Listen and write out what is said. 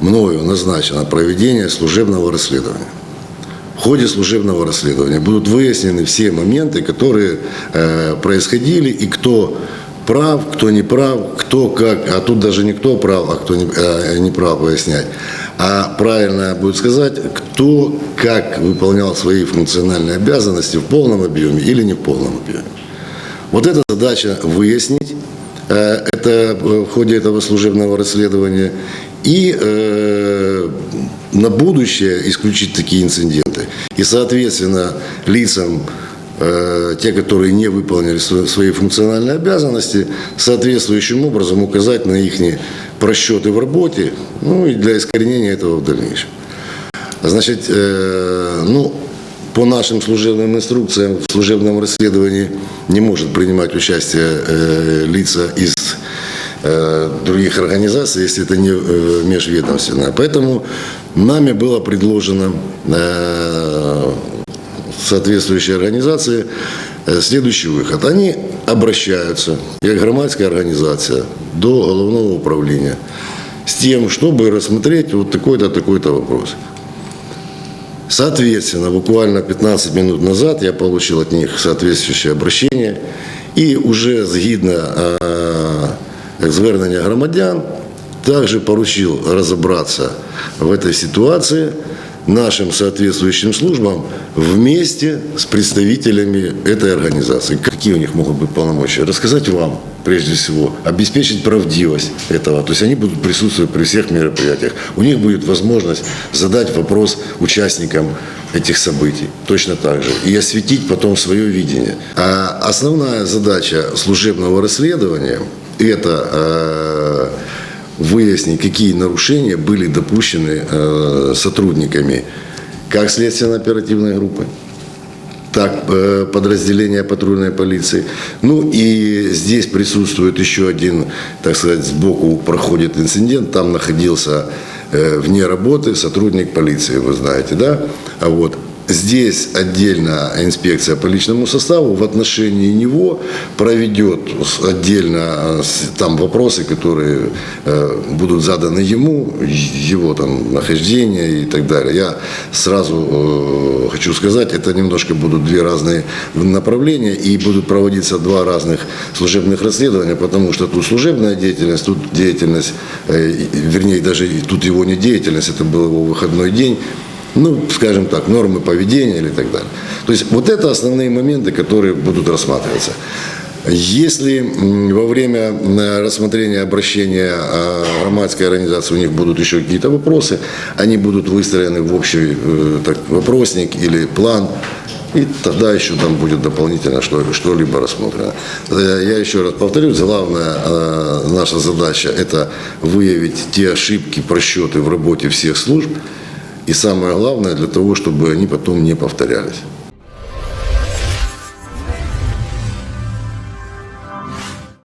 мною назначено проведение служебного расследования. В ходе служебного расследования будут выяснены все моменты, которые э, происходили и кто прав, кто не прав, кто как, а тут даже не кто прав, а кто не, э, не прав выяснять, а правильно будет сказать, кто как выполнял свои функциональные обязанности в полном объеме или не в полном объеме. Вот эта задача выяснить, это э, в ходе этого служебного расследования, и э, на будущее исключить такие инциденты. И, соответственно, лицам, э, те, которые не выполнили сво- свои функциональные обязанности, соответствующим образом указать на их просчеты в работе, ну и для искоренения этого в дальнейшем. Значит, э, ну, по нашим служебным инструкциям в служебном расследовании не может принимать участие э, лица из э, других организаций, если это не э, межведомственное. Поэтому нами было предложено э, соответствующей организации э, следующий выход. Они обращаются, как громадская организация, до головного управления с тем, чтобы рассмотреть вот такой-то, такой-то вопрос. Соответственно, буквально 15 минут назад я получил от них соответствующее обращение. І уже згідно е, звернення громадян также поручил разобраться в этой ситуации нашим соответствующим службам вместе с представителями этой организации. Какие у них могут быть полномочия? Рассказать вам, прежде всего, обеспечить правдивость этого. То есть они будут присутствовать при всех мероприятиях. У них будет возможность задать вопрос участникам этих событий точно так же и осветить потом свое видение. А основная задача служебного расследования – это э, выяснить, какие нарушения были допущены э, сотрудниками как следственно-оперативной группы, так э, подразделения патрульной полиции. Ну и здесь присутствует еще один, так сказать, сбоку проходит инцидент, там находился э, вне работы сотрудник полиции, вы знаете, да? А вот Здесь отдельно инспекция по личному составу в отношении него проведет отдельно э, там вопросы, которые э, будут заданы ему, его там нахождение и так далее. Я сразу э, хочу сказать, это немножко будут две разные направления и будут проводиться два разных служебных расследования, потому что тут служебная деятельность, тут деятельность, вернее даже тут его не деятельность, это был его выходной день ну, скажем так, нормы поведения или так далее. То есть вот это основные моменты, которые будут рассматриваться. Если во время м, рассмотрения обращения э, громадской организации у них будут еще какие-то вопросы, они будут выстроены в общий э, так, вопросник или план, и тогда еще там будет дополнительно что- что-либо рассмотрено. Э, Я еще раз повторюсь, главная э, наша задача – это выявить те ошибки, просчеты в работе всех служб, и самое главное, для того, чтобы они потом не повторялись.